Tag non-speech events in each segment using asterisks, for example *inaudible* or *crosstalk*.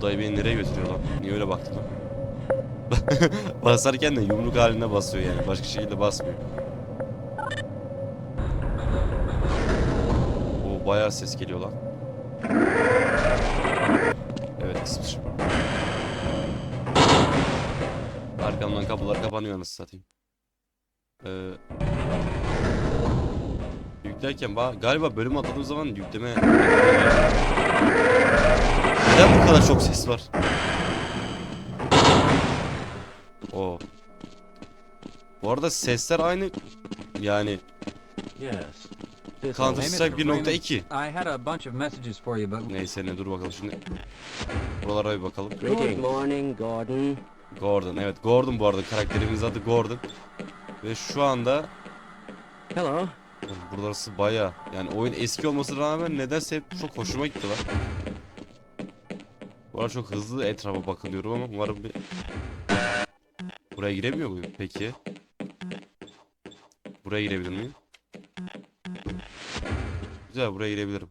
Bu dayı beni nereye götürüyor lan? Niye öyle baktın lan? *laughs* Basarken de yumruk haline basıyor yani. Başka şekilde basmıyor. O bayağı ses geliyor lan. Evet kısmışım. Arkamdan kapılar kapanıyor anasını satayım. Ee, yüklerken ba- galiba bölüm atladığım zaman yükleme... Neden bu kadar çok ses var? O. Bu arada sesler aynı yani Yes. This Counter Strike Hey, Mr. 1.2. I had a bunch of messages for you, but Neyse ne dur bakalım şimdi. Buralara bir bakalım. Good morning, Gordon. Gordon evet Gordon bu arada karakterimizin adı Gordon. Ve şu anda Hello. Burası baya yani oyun eski olmasına rağmen nedense hep çok hoşuma gitti lan. Bu arada çok hızlı etrafa bakılıyorum ama umarım bir... Buraya giremiyor muyum peki? Buraya girebilir miyim? Güzel buraya girebilirim.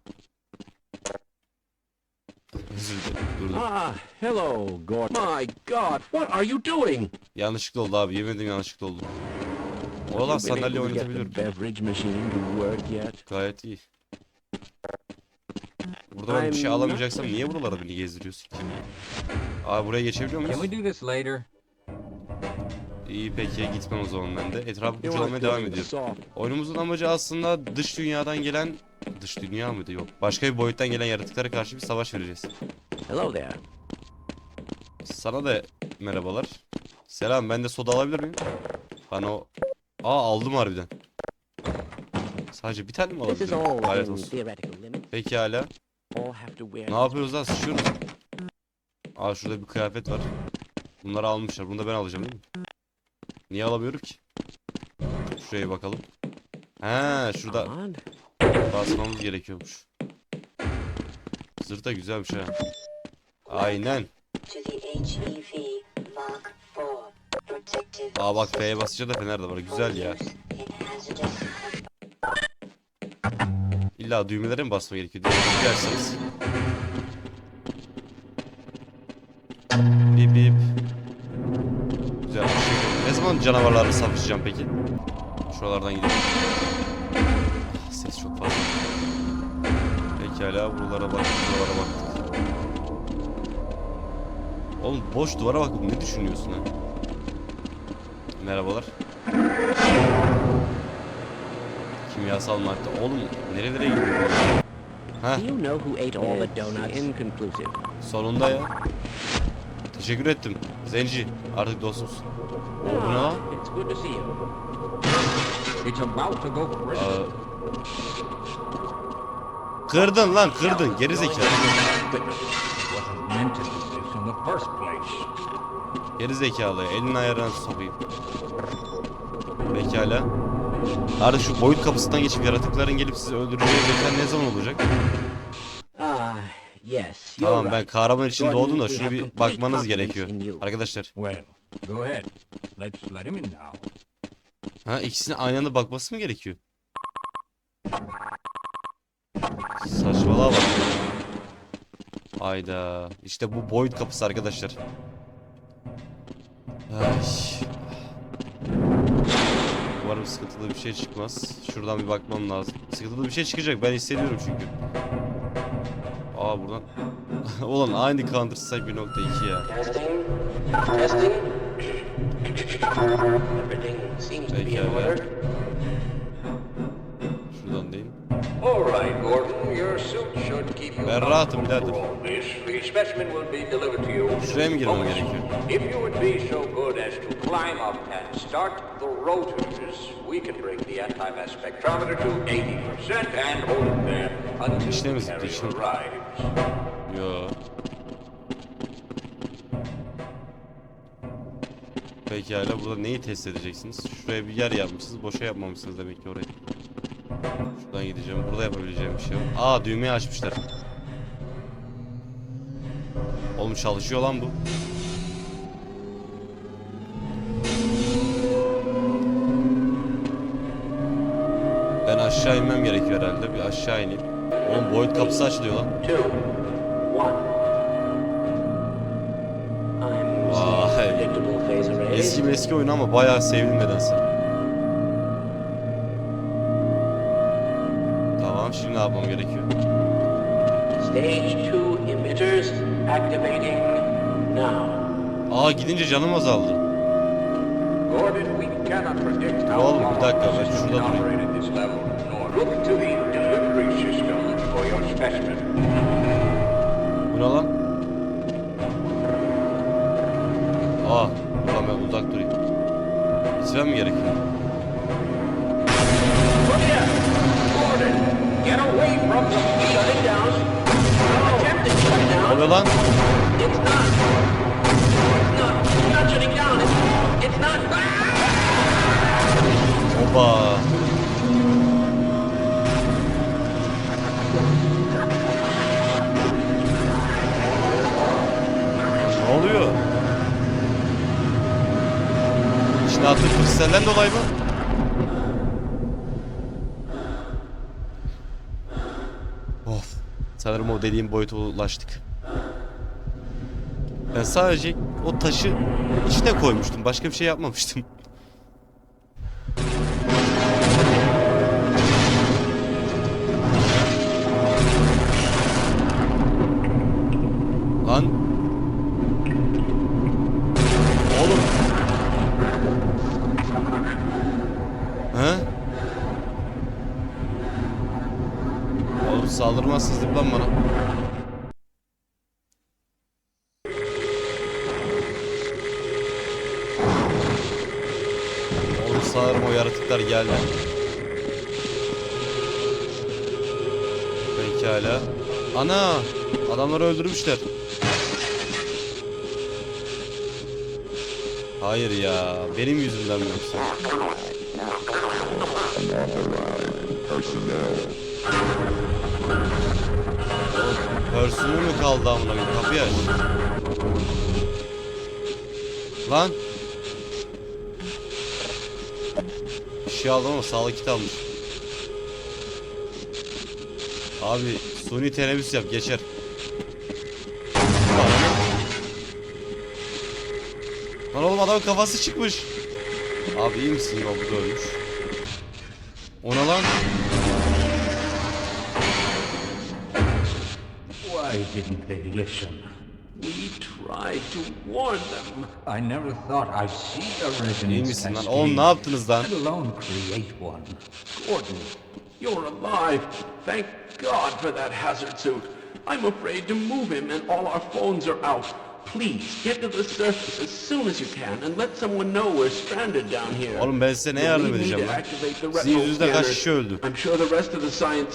Durdum. Ah, hello, Gordon. My God, what are you doing? Yanlışlıkla oldu abi. Yemin ederim yanlışlıkla oldu. Been sandalye oynatabiliyorum. Gayet iyi. Burada ben bir şey alamayacaksam niye buralara beni gezdiriyorsun ki? Abi buraya geçebiliyor can we muyuz? do this later? İyi peki gitmem o zaman ben de. Etrafı kurcalamaya devam ediyorum. Oyunumuzun amacı aslında dış dünyadan gelen... Dış dünya mıydı? Yok. Başka bir boyuttan gelen yaratıklara karşı bir savaş vereceğiz. Hello there. Sana da merhabalar. Selam ben de soda alabilir miyim? Bana o... Aa aldım harbiden. Sadece bir tane mi alabilirim? within olsun. theoretical limits. Peki hala. All have to wear. Ne yapıyoruz lan? Sıçıyoruz. Aa şurada bir kıyafet var. Bunları almışlar. Bunu da ben alacağım değil mi? Niye alamıyorum ki? Şuraya bakalım. He şurada basmamız gerekiyormuş. Zırh da güzelmiş ha. Aynen. protective Aa bak F'ye basınca da fener de var. Güzel ya. İlla düğmelere mi basma gerekiyor? Dilerseniz. Bip bip. Güzel. Ne zaman canavarlarla savaşacağım peki? Şuralardan gidelim. Ah, ses çok fazla. Pekala buralara bak, buralara baktık. Oğlum boş duvara bakıp ne düşünüyorsun ha? Merhabalar. Kimyasal madde. Oğlum nerelere gidiyor? Ha Do you know who ate all the donuts? Inconclusive. sonunda ya. Teşekkür ettim. Zenci artık dostumuz. O bu ne lan? Ah, It's good to see you. It's about to go. Kırdın lan kırdın geri zekalı. Geri zekalı elini ayarına sokayım. Pekala. Artık şu boyut kapısından geçip yaratıkların gelip sizi öldüreceği beklen ne zaman olacak? Ah, yes. Tamam ben kahraman için doğdum da şunu bir bakmanız gerekiyor. Arkadaşlar. Ha ikisine aynı anda bakması mı gerekiyor? Saçmalığa bak. Hayda. İşte bu boyut kapısı arkadaşlar. Ay. Umarım sıkıntılı bir şey çıkmaz. Şuradan bir bakmam lazım. Sıkıntılı bir şey çıkacak ben hissediyorum çünkü. Aa buradan. *laughs* Ulan aynı Counter Strike 1.2 ya. Pekala. order. Şuradan değil. All right, Gordon. Your suit should keep you Ben rahatım birader. Şuraya mı girmem gerekiyor? If you would be so good as to climb up and start the rotors, we can bring the anti-mass spectrometer to 80% and hold it there until the carrier arrives. Yo. Pekala burada neyi test edeceksiniz? Şuraya bir yer yapmışsınız. Boşa yapmamışsınız demek ki orayı. Şuradan gideceğim. Burada yapabileceğim bir şey yok. Aa düğmeyi açmışlar. Oğlum çalışıyor lan bu. aşağı inmem gerekiyor herhalde. Bir aşağı ineyim. Oğlum Boyd kapısı açılıyor lan. Vay. Eski eski oyun ama bayağı sevdim nedense. Tamam şimdi ne yapmam gerekiyor? Stage 2 emitters activating now. Aa gidince canım azaldı. Gordon, we cannot predict how long this level. Look to the delivery system for your specimen. Bu ne lan? Aa, ulan ben uzak durayım. Gitmem mi gerekiyor? Look here! Gordon, get away from the Shut it down. Ne down. oluyor lan? It's not. It's not. It's not shutting down. It's, it's not. Oba. Attığı kristalden dolayı mı? Of. Sanırım o dediğim boyuta ulaştık. Ben sadece o taşı içine koymuştum. Başka bir şey yapmamıştım. Oğlum saldırmazsınız değil mi lan bana? Oğlum sanırım o yaratıklar geldi. Pekala. Ana! Adamları öldürmüşler. Hayır ya. Benim yüzümden mi yoksa? O Personel mü kaldı amına koyayım? Kapıyı aç. Lan. Bir şey aldım ama sağlık kit almış. Abi suni teneffüs yap geçer. Lan oğlum adamın kafası çıkmış. Abi iyi misin? O bu da ölmüş. O ne lan? Why didn't they listen? We tried to warn them. I never thought I'd see a İyi resonance misin lan? Oğlum ne yaptınız lan? let alone create one. Gordon, you're alive. Thank God for that hazard suit. I'm afraid to move him and all our phones are out. Please get to the surface as soon as you can and let someone know we're stranded down here. Oğlum ben size ne yardım edeceğim lan? activate the Sizin retinal kaç kişi öldü? I'm sure the rest of the science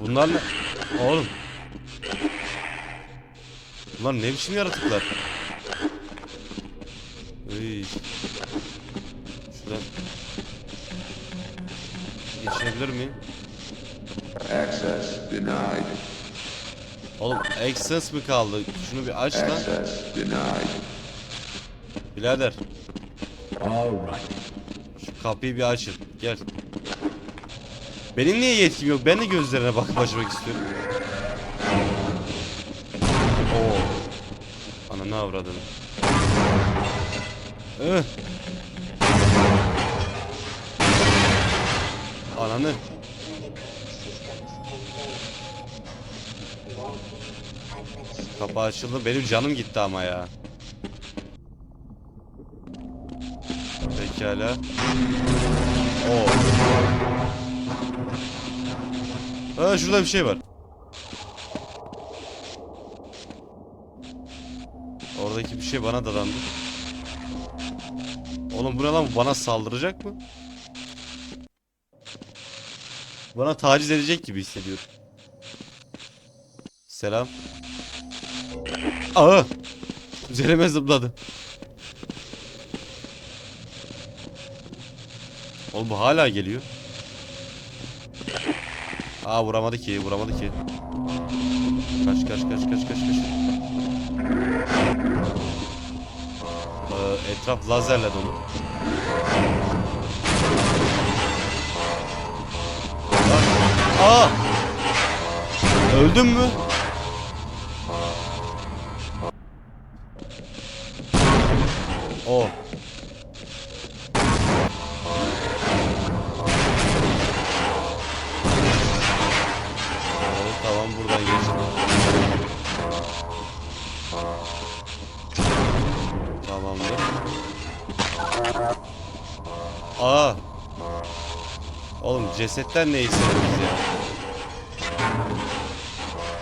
Bunlar ne? Oğlum. Bunlar ne biçim yaratıklar? Iy. Şuradan. Geçebilir miyim? Access denied. Oğlum access mi kaldı? Şunu bir aç lan. Access denied. Birader All right. şu kapıyı bir açın. Gel. Benim niye yetkim yok? Ben de gözlerine bakıp açmak istiyorum. Ana ne avradını. Ih. Ananı. Kapı açıldı. Benim canım gitti ama ya. Pekala. Oo. Ha şurada bir şey var. Oradaki bir şey bana dadandı. Oğlum bu ne lan? Bana saldıracak mı? Bana taciz edecek gibi hissediyorum. Selam. Aa! Üzerime zıpladı. Oğlum bu hala geliyor. Aa vuramadı ki, vuramadı ki. Kaç kaç kaç kaç kaç kaç. Ee, etraf lazerle dolu. Aa! Öldün mü? Cesetten ne hissederiz ya?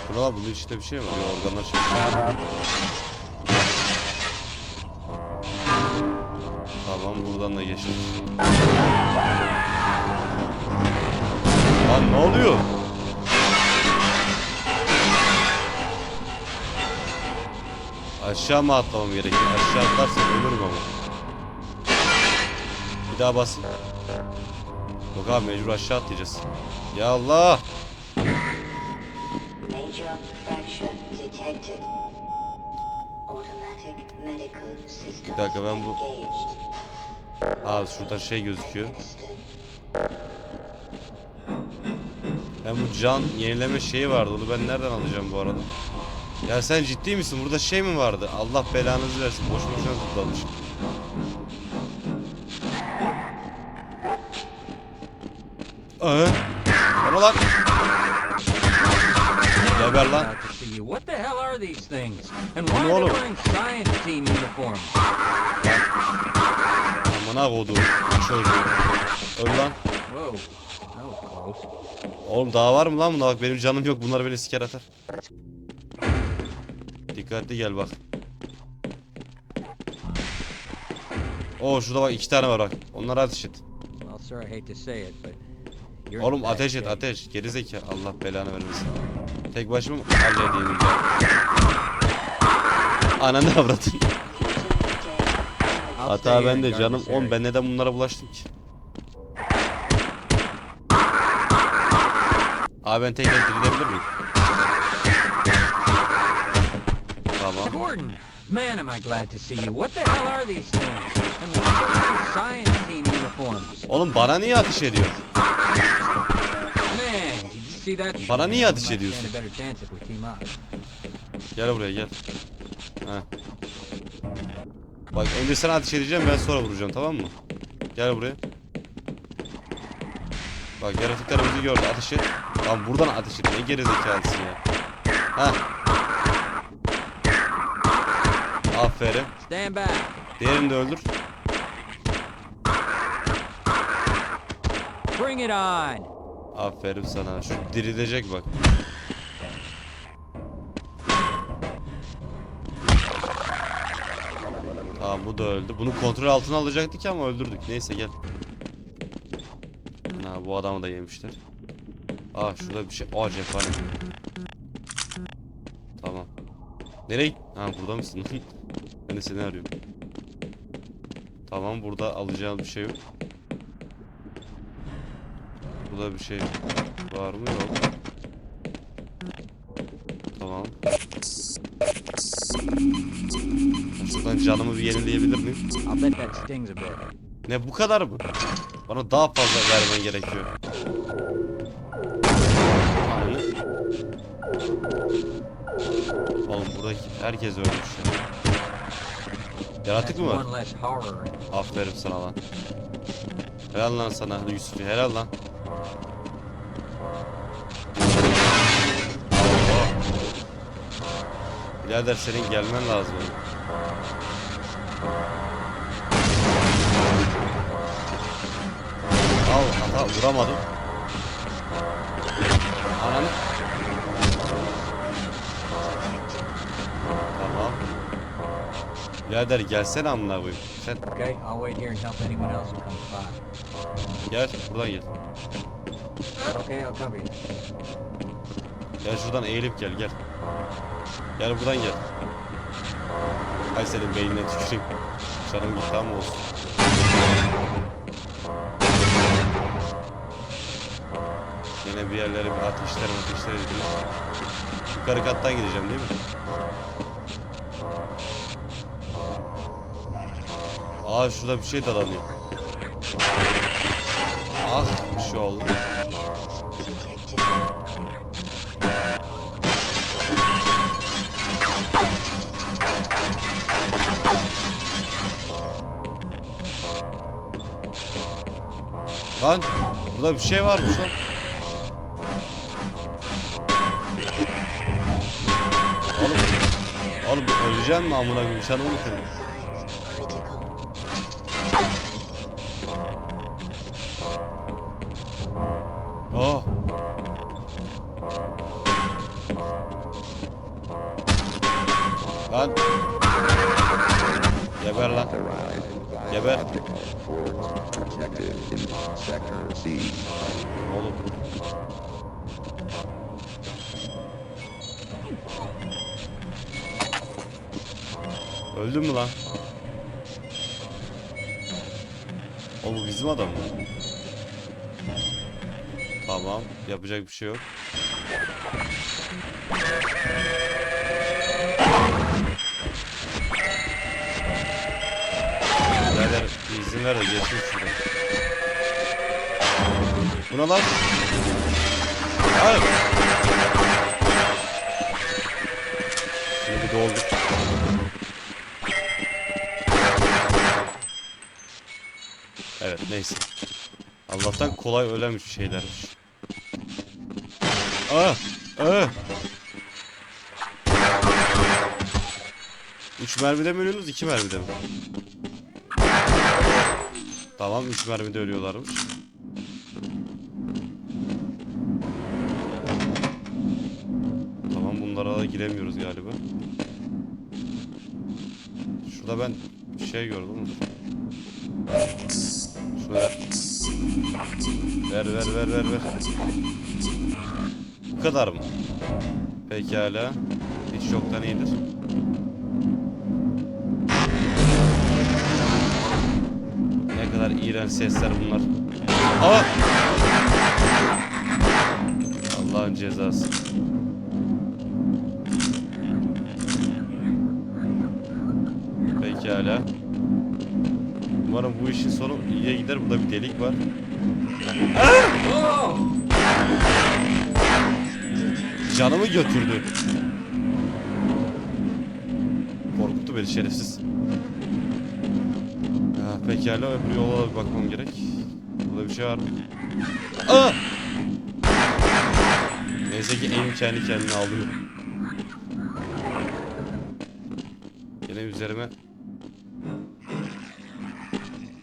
Bu ne lan bunun içinde bir şey var? Yok, organlar çalışıyor. Tamam buradan da geçtik. Lan ne oluyor? Aşağı mı atlamam gerekiyor? Aşağı atlarsam ölürüm ama. Bir daha bas. Yok abi mecbur aşağı atlayacağız. Ya Allah! Bir dakika, ben bu-. Abi şurada şey gözüküyor. Ben bu can yenileme şeyi vardı. Onu ben nereden alacağım bu arada? Ya sen ciddi misin? Burada şey mi vardı? Allah belanızı versin. Boş boşuna tutlamış. Ee? Bana lan. Geber lan. What the hell are these things? And why are they wearing science team uniforms? Amına koduğum çocuğu. Öl lan. Oğlum daha var mı lan bunda? Bak benim canım yok. Bunlar beni siker atar. Dikkatli gel bak. Oo şurada bak iki tane var bak. Onlara ateş et. Well, sir, I hate to say it, but Oğlum ateş et ateş. Geri zeka. Allah belanı vermesin. Tek başıma mı halledeyim? Ananı avradın. Hata bende canım. Oğlum ben neden bunlara bulaştım ki? Abi ben tekrar dirilebilir miyim? Tamam. Man, am I glad to see you. What the hell are these things? And why are wearing science team uniforms? Oğlum bana niye ateş ediyor? Man, did you see that? Bana niye ateş ediyorsun? Gel buraya gel. Heh. Bak önce sen ateş edeceğim ben sonra vuracağım tamam mı? Gel buraya. Bak yaratıklar bizi gördü ateş et. Lan buradan ateş et ne gerizekalısın ya. Heh. Aferin. Stand back. Diğerini de öldür. Bring it on. Aferin sana. Şu dirilecek bak. Tamam bu da öldü. Bunu kontrol altına alacaktık ama öldürdük. Neyse gel. Ha, bu adamı da yemişler. Aa şurada bir şey. Aa cephane. Tamam. Nereye? Ha burada mısın? *laughs* ben de seni arıyorum. Tamam burada alacağım bir şey yok. Burada bir şey var mı? Yok. Tamam. Şuradan canımı bir yenileyebilir miyim? Ne bu kadar mı? Bana daha fazla vermen gerekiyor. Ananı. Oğlum buradaki herkes ölmüş ya. Yaratık mı. Aferin sana lan. Helal lan sana Yusuf helal lan. Birader senin gelmen lazım. Al hata vuramadım. Ananı. Birader gelsene amına koyayım. Sen Okay, I'll wait here and help anyone else who comes by. gel buradan gel. Okay, I'll cover you. Gel şuradan eğilip gel gel. Gel buradan gel. Hay senin beynine tüküreyim. Canım gitti ama olsun. Yine bir yerlere bir ateşler ateşler edeyim. Yukarı kattan gideceğim değil mi? Aa şurada bir şey dalanıyor. Ah bir şey oldu. Lan burada bir şey varmış lan. Oğlum, oğlum öleceğim mi amına koyayım? Canımı bitirdim. Objective in C. Öldün mü lan? O bu bizim adam mı? Tamam, yapacak bir şey yok. Bir izin ver de geçsin şuradan. Bu ne lan? Hayır. Şimdi bir doldur. Evet neyse. Allah'tan kolay ölen şeylermiş. Aa! Aa! Üç mermide mi ölüyorsunuz, iki mermide mi? Tamam, üç mermide ölüyorlarmış. Tamam, bunlara da giremiyoruz galiba. Şurada ben bir şey gördüm. ver. Ver ver ver ver ver. Bu kadar mı? Pekala. Hiç yoktan iyidir. İğrenç sesler bunlar. Aa! Allah'ın cezası. Pekala. Umarım bu işin sonu iyiye gider. Burada bir delik var. Aa! Canımı götürdü. Korkuttu beni şerefsiz. Pekala öbür yola bir bakmam gerek. Burada bir şey var? Aa! Neyse ki elim kendi kendine alıyor. Yine üzerime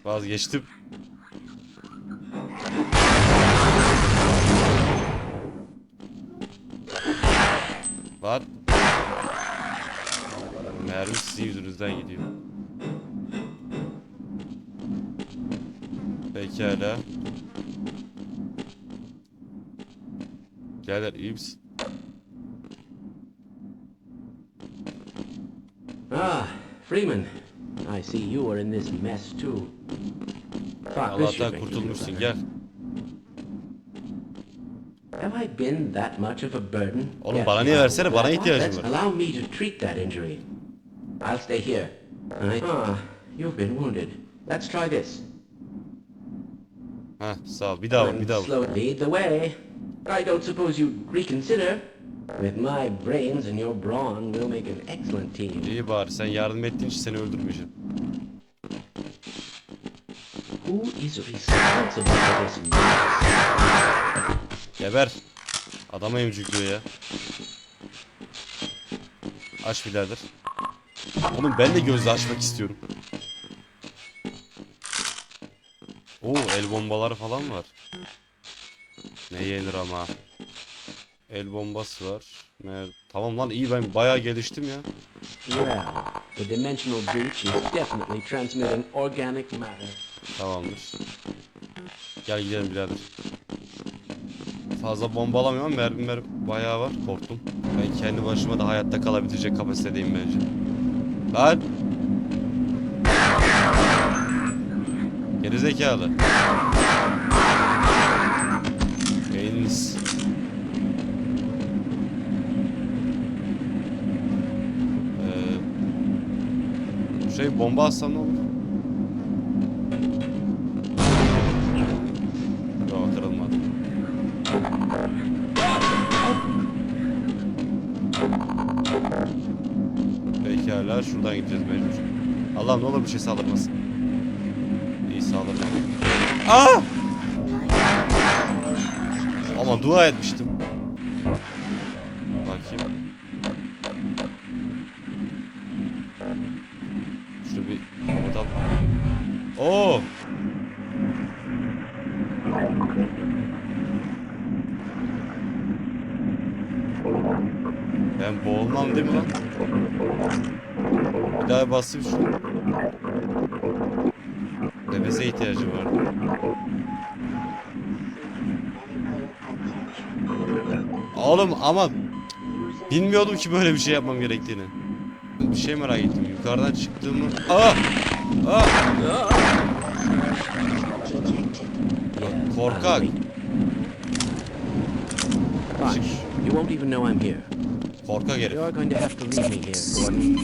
vazgeçtim. Pekala. Gel iyi misin? Ah, Freeman. I see you are in this mess too. Fuck, this should Allah'tan make you feel kurtulmuşsun better. gel. Have I been that much of a burden? Oğlum bana niye versene, bana ihtiyacım Let's var. Allow me to treat that injury. I'll stay here. I... Ah, you've been wounded. Let's try this. Heh sağ ol. Bir daha vur, bir daha vur. Slow lead the way. I don't suppose you'd reconsider. With my brains and your brawn, we'll make an excellent team. İyi bari sen yardım ettiğin için seni öldürmeyeceğim. Who is responsible for this? Geber. Adama emcükliyor ya. Aç birader. Oğlum ben de gözle açmak istiyorum. Oo el bombaları falan var. Ne yenir ama. El bombası var. Ne- Tamam lan iyi ben bayağı geliştim ya. Yeah, the dimensional breach is definitely transmitting organic matter. Tamamdır. Gel gidelim birader. Fazla bomba alamıyorum ama mermi mermi bayağı var. Korktum. Ben kendi başıma da hayatta kalabilecek kapasitedeyim bence. Lan! Gerizekalı. Beyniniz. Ee, şey bomba atsam ne olur? Yok kırılmadı. Pekala şuradan gideceğiz mecbur. Allah'ım ne olur bir şey saldırmasın. Aa! Ama dua etmiştim. Bakayım. Şunu bir kapatalım. Oo! Ben boğulmam değil mi lan? Bir daha basayım şunu. Nefese ihtiyacı var. Oğlum ama bilmiyordum ki böyle bir şey yapmam gerektiğini. Bir şey merak ettim. Yukarıdan çıktığımı... Aa! Aa! Detected. Lan Korkak. Gosh, you won't even know I'm here. Korkak herif. You're going to have to leave me here, Gordon.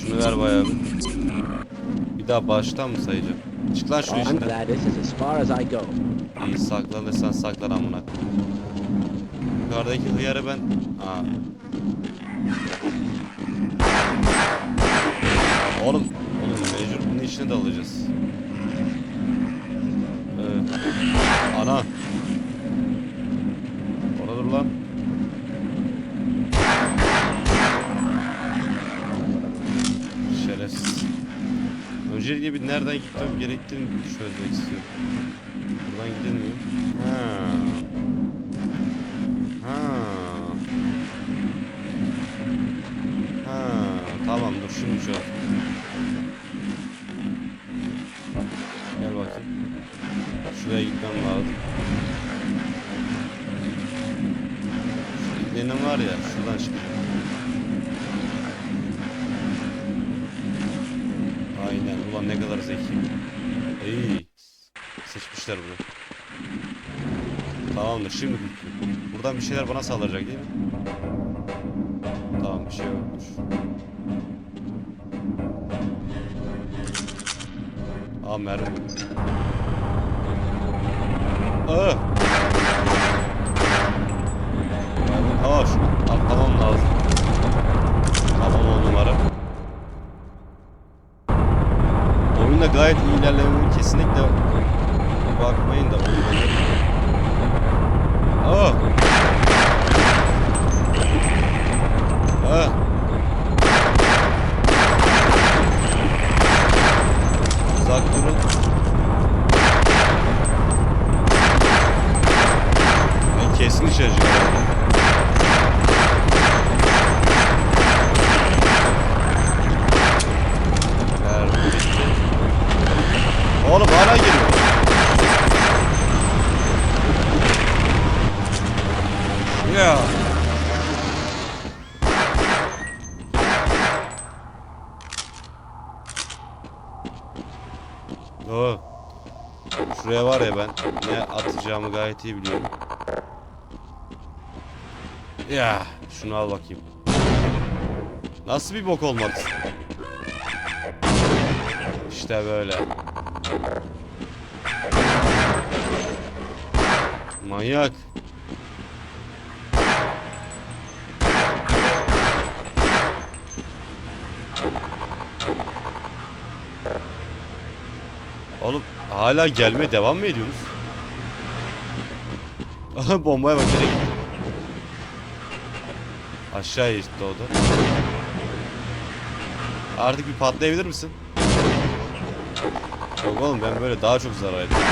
Şunu ver bayağı bir. Bir daha baştan mı sayacağım? Çık lan şunu I'm içinden. glad this is as far as I go. İyi saklanırsan saklan amına. Yukarıdaki hıyarı ben... Aa. Oğlum, oğlum mecbur bunun içine de alacağız. Evet. Ana. Orada dur lan. Öncelikle bir nereden gitmem gerektiğini çözmek istiyorum. Buradan gidilmiyor. Ha. Ha. Ha. Tamam dur şimdi şu. Gel bakayım. Şuraya gitmem lazım. İplenim var ya şuradan çıkacağım. Aynen ulan ne kadar zekiyim. İyi. Seçmişler bunu. Tamamdır şimdi. Buradan bir şeyler bana saldıracak değil mi? Tamam bir şey yokmuş. Aa mermi. Aa! Kesinlikle bakmayın da oyunda. Aa! Aa! Uzak durun. Ben kesin içeceğim. Mermi bitti. Oğlum hala geliyor. Ya. Oo. Şuraya var ya ben ne atacağımı gayet iyi biliyorum. Ya şunu al bakayım. Nasıl bir bok olmadı? İşte böyle. Manyak. Oğlum hala gelmeye devam mı ediyorsunuz? Aha bombaya bak gitti? Aşağıya gitti o da. Artık bir patlayabilir misin? Yok oğlum ben böyle daha çok zarar ediyorum.